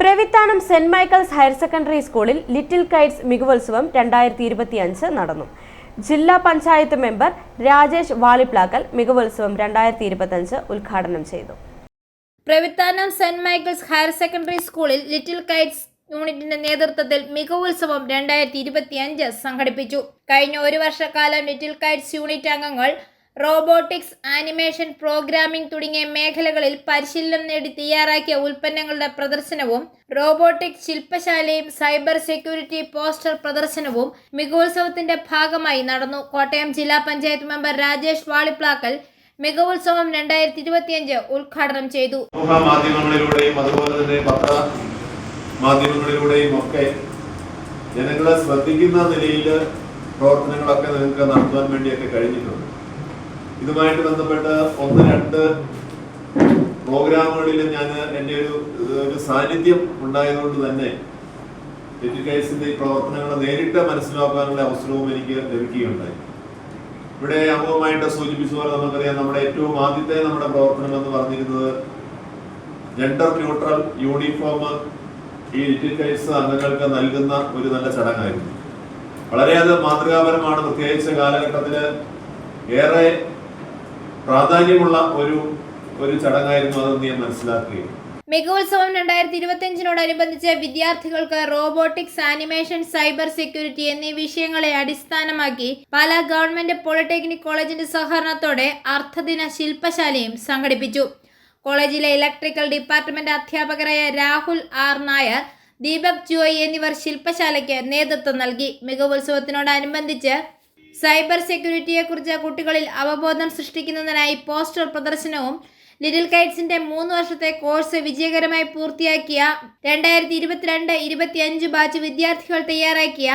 Pravithanam saint Michael's higher secondary സ്കൂളിൽ little kites മികവോത്സവം രണ്ടായിരത്തി ഇരുപത്തിയഞ്ച് നടന്നു. ജില്ലാ പഞ്ചായത്ത് മെമ്പർ രാജേഷ് വാളിപ്ലാക്കൽ മികവോത്സവം രണ്ടായിരത്തി ഇരുപത്തിയഞ്ച് ഉദ്ഘാടനം ചെയ്തു. Pravithanam saint Michael's higher secondary സ്കൂളിൽ ലിറ്റിൽ കൈറ്റ്സ് യൂണിറ്റിന്റെ നേതൃത്വത്തിൽ മികവോത്സവം രണ്ടായിരത്തി ഇരുപത്തിയഞ്ച് സംഘടിപ്പിച്ചു. കഴിഞ്ഞ ഒരു വർഷക്കാലം ലിറ്റിൽ കൈറ്റ്സ് യൂണിറ്റ് അംഗങ്ങൾ റോബോട്ടിക്സ് ആനിമേഷൻ പ്രോഗ്രാമിംഗ് തുടങ്ങിയ മേഖലകളിൽ പരിശീലനം നേടി തയ്യാറാക്കിയ ഉൽപ്പന്നങ്ങളുടെ പ്രദർശനവും റോബോട്ടിക് ശില്പശാലയും സൈബർ സെക്യൂരിറ്റി പോസ്റ്റർ പ്രദർശനവും മികവുത്സവത്തിന്റെ ഭാഗമായി നടന്നു. കോട്ടയം ജില്ലാ പഞ്ചായത്ത് മെമ്പർ രാജേഷ് വാളിപ്ലാക്കൽ മികവുത്സവം രണ്ടായിരത്തി ഇരുപത്തിയഞ്ച് ഉദ്ഘാടനം ചെയ്തു. പത്ര ജനങ്ങളെ ശ്രദ്ധിക്കുന്ന നിലയിൽ പ്രവർത്തനങ്ങളൊക്കെ നിങ്ങൾക്ക് നടത്തുവാൻ വേണ്ടിയൊക്കെ കഴിഞ്ഞിട്ടുണ്ട്. ഇതുമായിട്ട് ബന്ധപ്പെട്ട് ഒന്ന് രണ്ട് പ്രോഗ്രാമുകളിൽ ഞാൻ എന്റെ ഒരു ഒരു സാന്നിധ്യം ഉണ്ടായതുകൊണ്ട് തന്നെ എഡ്യൂക്കേഷന്റെ ഈ പ്രവർത്തനങ്ങൾ നേരിട്ട് മനസ്സിലാക്കാനുള്ള അവസരവും എനിക്ക് ലഭിക്കുകയുണ്ടായി. ഇവിടെ അമുഖമായിട്ട് സൂചിപ്പിച്ച പോലെ നമുക്കറിയാം നമ്മുടെ ഏറ്റവും ആദ്യത്തെ നമ്മുടെ പ്രവർത്തനം എന്ന് പറഞ്ഞിരുന്നത് ജെൻഡർ ന്യൂട്രൽ യൂണിഫോം ഈ എഡ്യൂക്കേഴ്സ് അംഗങ്ങൾക്ക് നൽകുന്ന ഒരു നല്ല ചടങ്ങായിരുന്നു. വളരെയധികം മാതൃകാപരമാണ് പ്രത്യേകിച്ച് കാലഘട്ടത്തിൽ ഏറെ പ്രാധാന്യമുള്ള ഒരു ഒരു ചടങ്ങായിരുന്നു അതെന്ന് ഞാൻ മനസ്സിലാക്കുകയും. മെഗോത്സവം രണ്ടായിരത്തി ഇരുപത്തിയഞ്ചിനോടനുബന്ധിച്ച് വിദ്യാർത്ഥികൾക്ക് റോബോട്ടിക്സ് ആനിമേഷൻ സൈബർ സെക്യൂരിറ്റി എന്നീ വിഷയങ്ങളെ അടിസ്ഥാനമാക്കി പല ഗവൺമെന്റ് പോളിടെക്നിക് കോളേജിന്റെ സഹകരണത്തോടെ അർദ്ധദിന ശില്പശാലയും സംഘടിപ്പിച്ചു. കോളേജിലെ ഇലക്ട്രിക്കൽ ഡിപ്പാർട്ട്മെന്റ് അധ്യാപകരായ രാഹുൽ ആർ നായർ ദീപക് ജോയ് എന്നിവർ ശില്പശാലയ്ക്ക് നേതൃത്വം നൽകി. മികവുത്സവത്തിനോടനുബന്ധിച്ച് സൈബർ സെക്യൂരിറ്റിയെക്കുറിച്ച് കുട്ടികളിൽ അവബോധം സൃഷ്ടിക്കുന്നതിനായി പോസ്റ്റർ പ്രദർശനവും ലിറ്റിൽ കൈറ്റ്സിന്റെ മൂന്ന് വർഷത്തെ കോഴ്സ് വിജയകരമായി പൂർത്തിയാക്കിയ രണ്ടായിരത്തി ഇരുപത്തിരണ്ട് ഇരുപത്തിയഞ്ച് ബാച്ച് വിദ്യാർത്ഥികൾ തയ്യാറാക്കിയ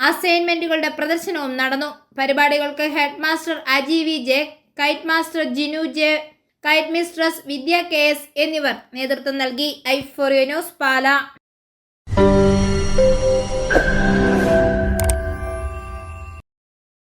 അസൈൻമെന്റുകളുടെ പ്രദർശനവും നടന്നു. പരിപാടികൾക്ക് head master Aji V J kite master Jinu J kite mistress Vidya K S എന്നിവർ നേതൃത്വം നൽകി. I for you news Pala.